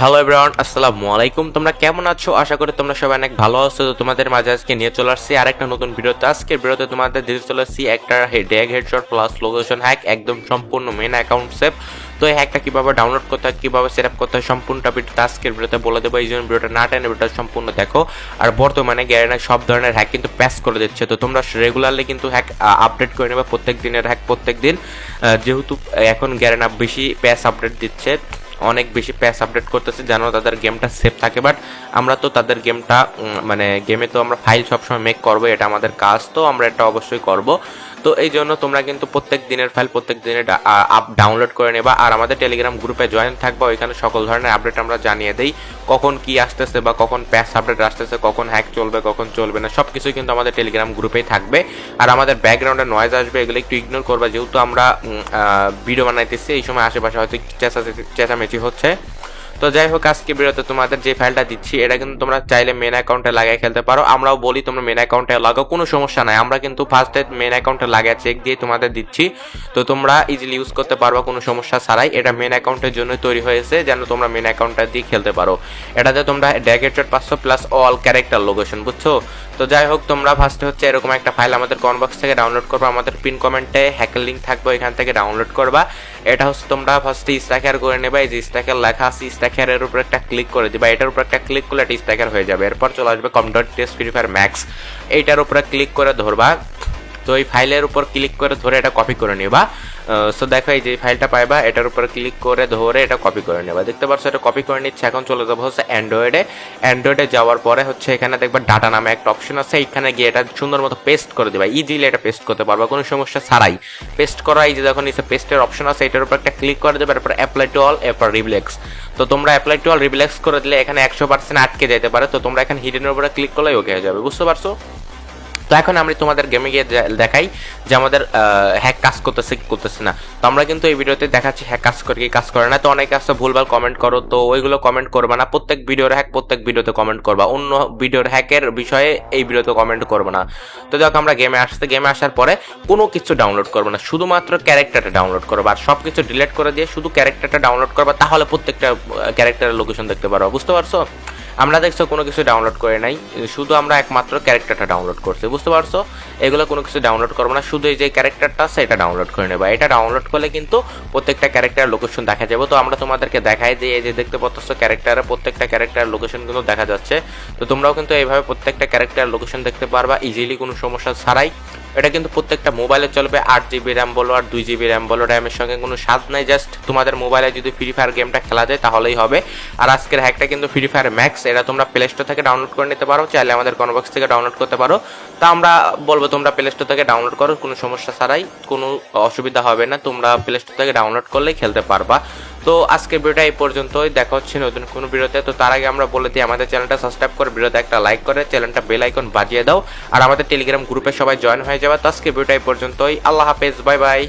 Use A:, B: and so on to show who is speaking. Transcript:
A: Hello everyone আসসালামু আলাইকুম তোমরা কেমন আছো? আশা করি তোমরা সবাই অনেক ভালো আছো। তো তোমাদের মাঝে আজকে নিয়ে চলে আসছি আরেকটা নতুন ভিডিওতে। আজকের ভিডিওতে তোমাদের দিতে চলে আসছি একটা drag headshot plus location hack একদম সম্পূর্ণ মেন অ্যাকাউন্ট সেভ তো এই হ্যাকটা কীভাবে ডাউনলোড করতে হয়, কীভাবে সেট আপ করতে হয়, সম্পূর্ণটা ভিডিওতে আজকের ভিডিওতে বলে দেবো। এই জন্য ভিডিওটা না টেনে ভিডিওটা সম্পূর্ণ দেখো। আর বর্তমানে গ্যারেনা সব ধরনের হ্যাক কিন্তু প্যাস করে দিচ্ছে। তো তোমরা রেগুলারলি কিন্তু হ্যাক আপডেট করে নেবে প্রত্যেক দিনের হ্যাক প্রত্যেক দিন। যেহেতু এখন গ্যারেনা বেশি প্যাস আপডেট দিচ্ছে। অনেক বেশি প্যাচ আপডেট করতেছে যেন তাদের গেমটা সেফ থাকে। বাট আমরা তো তাদের গেমটা মানে গেমে তো আমরা ফাইল সবসময় মেক করব, এটা আমাদের কাজ, তো আমরা এটা অবশ্যই করব। তো এই জন্য তোমরা কিন্তু প্রত্যেক দিনের ফাইল প্রত্যেক দিনের আপ ডাউনলোড করে নেবা। আর আমাদের টেলিগ্রাম গ্রুপে জয়েন থাকবা। ওইখানে সকল ধরনের আপডেট আমরা জানিয়ে দেই। কখন কি আসতেছে বা কখন প্যাচ আপডেট আসতেছে, কখন হ্যাক চলবে, কখন চলবে না সব কিছুই কিন্তু আমাদের টেলিগ্রাম গ্রুপেই থাকবে। আর আমাদের ব্যাকগ্রাউন্ডে নয়েজ আসবে, এগুলো একটু ইগনোর করবা। যেহেতু আমরা ভিডিও বানাইতেছি, এই সময় আশেপাশে হয়তো চেঁচা চেঁচামেচি হচ্ছে। তো যাই হোক, আজকে বিরতে তোমাদের যে ফাইলটা দিচ্ছি, এটা কিন্তু তোমরা চাইলে মেন অ্যাকাউন্টে লাগিয়ে খেলতে পারো। আমরাও বলি তোমরা মেন অ্যাকাউন্টে লাগাও, কোনো সমস্যা নাই। আমরা কিন্তু ফার্স্টে মেন অ্যাকাউন্টে লাগিয়ে চেক দিয়ে তোমাদের দিচ্ছি। তো তোমরা ইজিলি ইউজ করতে পারবা, কোনো সমস্যা ছাড়াই। এটা মেন অ্যাকাউন্টের জন্য তৈরি হয়েছে, যেন তোমরা মেন অ্যাকাউন্টটা দিয়ে খেলতে পারো। এটাতে তোমরা ড্যাগেটেড পাঁচশো প্লাস অল ক্যারেক্টার লোকেশন বুঝছ? তো যাই হোক, তোমরা ফার্স্টে হচ্ছে এরকম একটা ফাইল আমাদের কমেন্ট বক্স থেকে ডাউনলোড করবা। আমাদের পিন কমেন্টে হ্যাকের লিঙ্ক থাকবে এখান থেকে ডাউনলোড করবা। এটা হচ্ছে তোমরা ফার্স্ট স্ট্যাকার করে নেবে, এই যে স্ট্যাকার লেখা আছে স্ট্যাকারের উপর একটা ক্লিক করে দিবা। এটার উপর একটা ক্লিক করলে এটা স্ট্যাকার হয়ে যাবে। এরপর চলে আসবে computer test free fire max এইটার উপরে ক্লিক করে ধরবা। তো এই ফাইলের উপর ক্লিক করে ধরে এটা কপি করে নিবা। সো দেখো এই যে ফাইলটা পাইবা, এটার উপর ক্লিক করে, ধরে এটা কপি করে নেবা। দেখতে পাচ্ছ এটা কপি করে নিচ্ছে, এখন চলে যাব হচ্ছে অ্যান্ড্রয়েডে অ্যান্ড্রয়েডে যাওয়ার পরে হচ্ছে এখানে দেখবা ডাটা নামে একটা অপশন আছে এখানে গিয়ে এটা সুন্দর মতো পেস্ট করে দিবা। ইজিলি এটা পেস্ট করতে পারবা, কোনো সমস্যা ছাড়াই। পেস্ট করা এই যে দেখো নিচে পেস্টের অপশন আছে, এটার উপর একটা ক্লিক করে দেবে, এরপর অ্যাপ্লাই টু অল এরপর রিফ্লেক্স তো তোমরা অ্যাপ্লাই টু অল রিফ্লেক্স করে দিলে এখানে একশো পার্সেন্ট আটকে যেতে পারে, তো তোমরা এখানে হিডেনের উপরে ক্লিক করলেই ওকে হয়ে যাবে। বুঝতে পারছ? তো এখন আমি তোমাদের গেমে গিয়ে দেখাই যে আমাদের হ্যাক কাজ করতেছে কি করতেছে না। তো আমরা কিন্তু এই ভিডিওতে দেখাচ্ছি হ্যাক কাজ করে কি কাজ করে না। তো অনেকে আসছে ভুলভাল কমেন্ট করো, তো ওইগুলো কমেন্ট করবে না। প্রত্যেক ভিডিওর হ্যাক প্রত্যেক ভিডিওতে কমেন্ট করবা। অন্য ভিডিওর হ্যাকের বিষয়ে এই ভিডিওতে কমেন্ট করবে না। তো দেখো আমরা গেমে আসতে গেমে আসার পরে কোনো কিছু ডাউনলোড করব না। শুধুমাত্র ক্যারেক্টারটা ডাউনলোড করবা। আর সব কিছু ডিলিট করে দিয়ে শুধু ক্যারেক্টারটা ডাউনলোড করবা, তাহলে প্রত্যেকটা ক্যারেক্টারের লোকেশন দেখতে পারো বুঝতে পারছ? আমরা দেখছ কোনো কিছু ডাউনলোড করে নাই, শুধু আমরা একমাত্র ক্যারেক্টারটা ডাউনলোড করছি, বুঝতে পারছ? এগুলো কোনো কিছু ডাউনলোড করব না, শুধু এই যে ক্যারেক্টারটা আছে, এটা ডাউনলোড করে নেবা। এটা ডাউনলোড করলে কিন্তু প্রত্যেকটা ক্যারেক্টার লোকেশন দেখা যাবে। তো আমরা তোমাদেরকে দেখাই যে এই যে দেখতে পাচ্ছ ক্যারেক্টারের প্রত্যেকটা ক্যারেক্টার লোকেশন কিন্তু দেখা যাচ্ছে। তো তোমরাও কিন্তু এইভাবে প্রত্যেকটা ক্যারেক্টার লোকেশন দেখতে পারবা ইজিলি কোনো সমস্যা ছাড়াই। এটা কিন্তু প্রত্যেকটা মোবাইলে চলবে, আট জিবি র্যাম বলো আর দুই জিবি র্যাম বলো র্যামের সঙ্গে কোনো স্বাদ নাই জাস্ট তোমাদের মোবাইলে যদি ফ্রি ফায়ার গেমটা খেলা যায় তাহলেই হবে। আর আজকের হ্যাকটা কিন্তু ফ্রি ফায়ার ম্যাক্স এটা তোমরা প্লে স্টোর থেকে ডাউনলোড করে নিতে পারো, চাইলে আমাদের কনবক্স থেকে ডাউনলোড করতে পারো। তা আমরা বলব, তোমরা প্লে স্টোর থেকে ডাউনলোড করো, কোনো সমস্যা ছাড়াই, কোনো অসুবিধা হবে না, তোমরা প্লে স্টোর থেকে ডাউনলোড করলেই খেলতে পারবা। তো আজকে ভিডিওটা এই পর্যন্তই। দেখা হচ্ছে নতুন কোনো ভিডিওতে। তো তার আগে আমরা বলে দিই, আমাদের চ্যানেলটা সাবস্ক্রাইব করে ভিডিওতে একটা লাইক করে, চ্যানেলটা বেল আইকন বাজিয়ে দাও। আর আমাদের টেলিগ্রাম গ্রুপে সবাই জয়েন হয়ে যাবে। তো আজকে ভিডিওটা এই পর্যন্তই। আল্লাহ হাফেজ বাই বাই